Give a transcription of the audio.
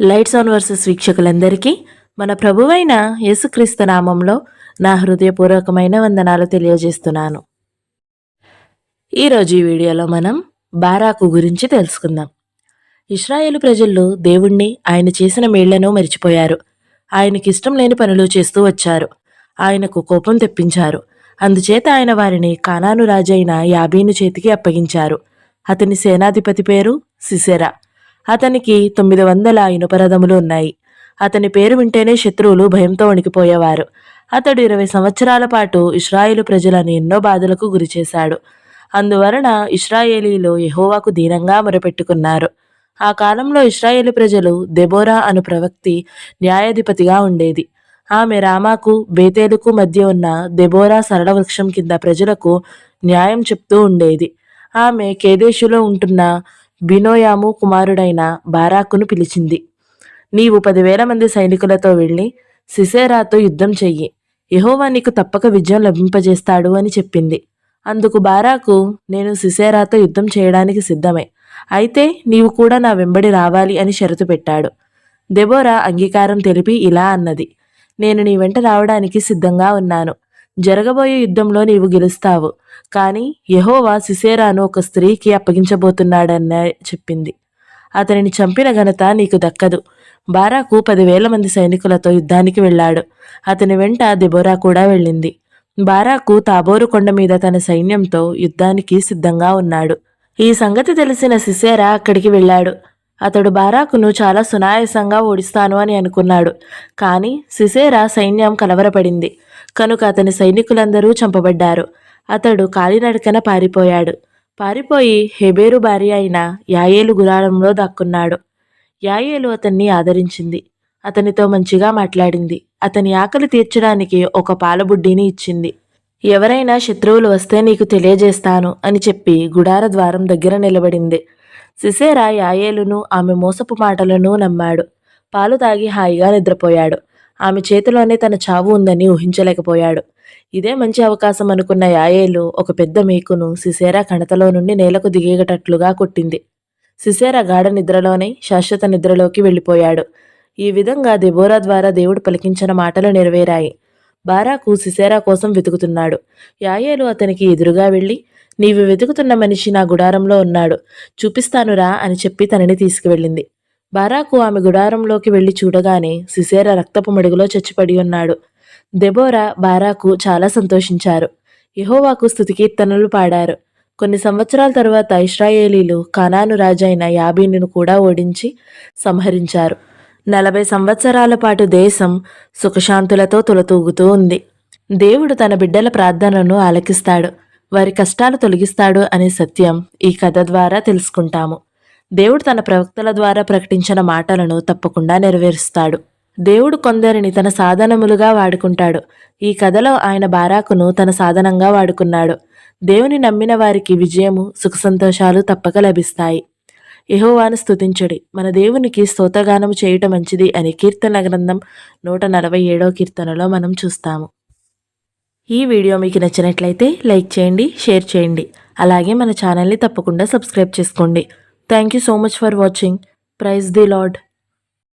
Lights on versus వీక్షకులందరికీ మన ప్రభువైన యేసుక్రీస్తు నామంలో నా హృదయపూర్వకమైన వందనాలు తెలియజేస్తున్నాను. ఈరోజు ఈ వీడియోలో మనం బారాకు గురించి తెలుసుకుందాం. ఇస్రాయేలు ప్రజలు దేవుణ్ణి ఆయన చేసిన మేళ్ళను మరిచిపోయారు. ఆయనకి ఇష్టం లేని పనులు చేస్తూ వచ్చారు. ఆయనకు కోపం తెప్పించారు. అందుచేత ఆయన వారిని కానాను రాజైన యాబీను చేతికి అప్పగించారు. అతని సేనాధిపతి పేరు సిసెరా. అతనికి తొమ్మిది వందల ఇనుపరథములు ఉన్నాయి. అతని పేరు వింటేనే శత్రువులు భయంతో వణికిపోయేవారు. అతడు ఇరవై సంవత్సరాల పాటు ఇస్రాయేలు ప్రజలను ఎన్నో బాధలకు గురిచేశాడు అందువలన ఇస్రాయేలీలు యహోవాకు దీనంగా మొరపెట్టుకున్నారు. ఆ కాలంలో ఇస్రాయేలు ప్రజలు దెబోరా అను ప్రవక్తి న్యాయాధిపతిగా ఉండేది. ఆమె రామాకు బేతేలుకు మధ్య ఉన్న దెబోరా సరళ వృక్షం కింద ప్రజలకు న్యాయం చెప్తూ ఉండేది. ఆమె కేదేశులో ఉంటున్న బినోయాము కుమారుడైన బారాకును పిలిచింది. నీవు పదివేల మంది సైనికులతో వెళ్ళి సిసేరాతో యుద్ధం చెయ్యి. యహోవా నీకు తప్పక విజయం లభింపజేస్తాడు అని చెప్పింది. అందుకు బారాకు నేను సిసేరాతో యుద్ధం చేయడానికి సిద్ధమే. అయితే నీవు కూడా నా వెంబడి రావాలి అని షరతు పెట్టాడు. దెబోరా అంగీకారం తెలిపి ఇలా అన్నది. నేను నీ వెంట రావడానికి సిద్ధంగా ఉన్నాను. జరగబోయే యుద్ధంలో నీవు గెలుస్తావు. కానీ యహోవా సిసేరాను ఒక స్త్రీకి అప్పగించబోతున్నాడన్న చెప్పింది. అతనిని చంపిన ఘనత నీకు దక్కదు. బారాకు పదివేల మంది సైనికులతో యుద్ధానికి వెళ్ళాడు. అతని వెంట దెబోరా కూడా వెళ్ళింది. బారాకు తాబోరు కొండ మీద తన సైన్యంతో యుద్ధానికి సిద్ధంగా ఉన్నాడు. ఈ సంగతి తెలిసిన సిసేరా అక్కడికి వెళ్ళాడు. అతడు బారాకును చాలా సునాయాసంగా ఓడిస్తాను అని అనుకున్నాడు. కానీ సిసేరా సైన్యం కలవరపడింది. కనుక అతని సైనికులందరూ చంపబడ్డారు. అతడు కాలినడకన పారిపోయాడు. పారిపోయి హెబేరు భార్య అయిన యాయేలు గురాలంలో దాక్కున్నాడు. యాయేలు అతన్ని ఆదరించింది. అతనితో మంచిగా మాట్లాడింది. అతని ఆకలి తీర్చడానికి ఒక పాలబుడ్డిని ఇచ్చింది. ఎవరైనా శత్రువులు వస్తే నీకు తెలియజేస్తాను అని చెప్పి గుడార ద్వారం దగ్గర నిలబడింది. సిసేరా యాయేలును ఆమె మోసపు మాటలను నమ్మాడు. పాలు తాగి హాయిగా నిద్రపోయాడు. ఆమె చేతిలోనే తన చావు ఉందని ఊహించలేకపోయాడు. ఇదే మంచి అవకాశం అనుకున్న యాయేలు ఒక పెద్ద మేకును సిసేరా కణతలో నుండి నేలకు దిగేటట్లుగా కొట్టింది. సిసేరా గాఢ నిద్రలోనే శాశ్వత నిద్రలోకి వెళ్ళిపోయాడు. ఈ విధంగా దెబోరా ద్వారా దేవుడు పలికించిన మాటలు నెరవేరాయి. బారాకు సిసేరా కోసం వెతుకుతున్నాడు. యాయేలు అతనికి ఎదురుగా వెళ్ళి నీవు వెతుకుతున్న మనిషి నా గుడారంలో ఉన్నాడు. చూపిస్తానురా అని చెప్పి తనని తీసుకువెళ్ళింది. బారాకు ఆమె గుడారంలోకి వెళ్ళి చూడగానే సిసేర రక్తపు మడుగులో చచ్చిపడి ఉన్నాడు. దెబోరా బారాకు చాలా సంతోషించారు. యెహోవాకు స్థుతికీర్తనలు పాడారు. కొన్ని సంవత్సరాల తరువాత ఇస్రాయేలీలు కానాను రాజైన యాబీనును కూడా ఓడించి సంహరించారు. నలభై సంవత్సరాల పాటు దేశం సుఖశాంతులతో తులతూగుతూ ఉంది. దేవుడు తన బిడ్డల ప్రార్థనను ఆలకిస్తాడు. వారి కష్టాలు తొలగిస్తాడు అనే సత్యం ఈ కథ ద్వారా తెలుసుకుంటాము. దేవుడు తన ప్రవక్తల ద్వారా ప్రకటించిన మాటలను తప్పకుండా నెరవేరుస్తాడు. దేవుడు కొందరిని తన సాధనములుగా వాడుకుంటాడు. ఈ కథలో ఆయన బారాకును తన సాధనంగా వాడుకున్నాడు. దేవుని నమ్మిన వారికి విజయము సుఖ సంతోషాలు తప్పక లభిస్తాయి. యహోవాను స్థుతించుడి మన దేవునికి స్తోతగానము చేయటం మంచిది అని కీర్తన గ్రంథం నూట నలభై ఏడో కీర్తనలో మనం చూస్తాము. ఈ వీడియో మీకు నచ్చినట్లయితే లైక్ చేయండి షేర్ చేయండి. అలాగే మన ఛానల్ని తప్పకుండా సబ్స్క్రైబ్ చేసుకోండి. Thank you so much for watching. Praise the Lord.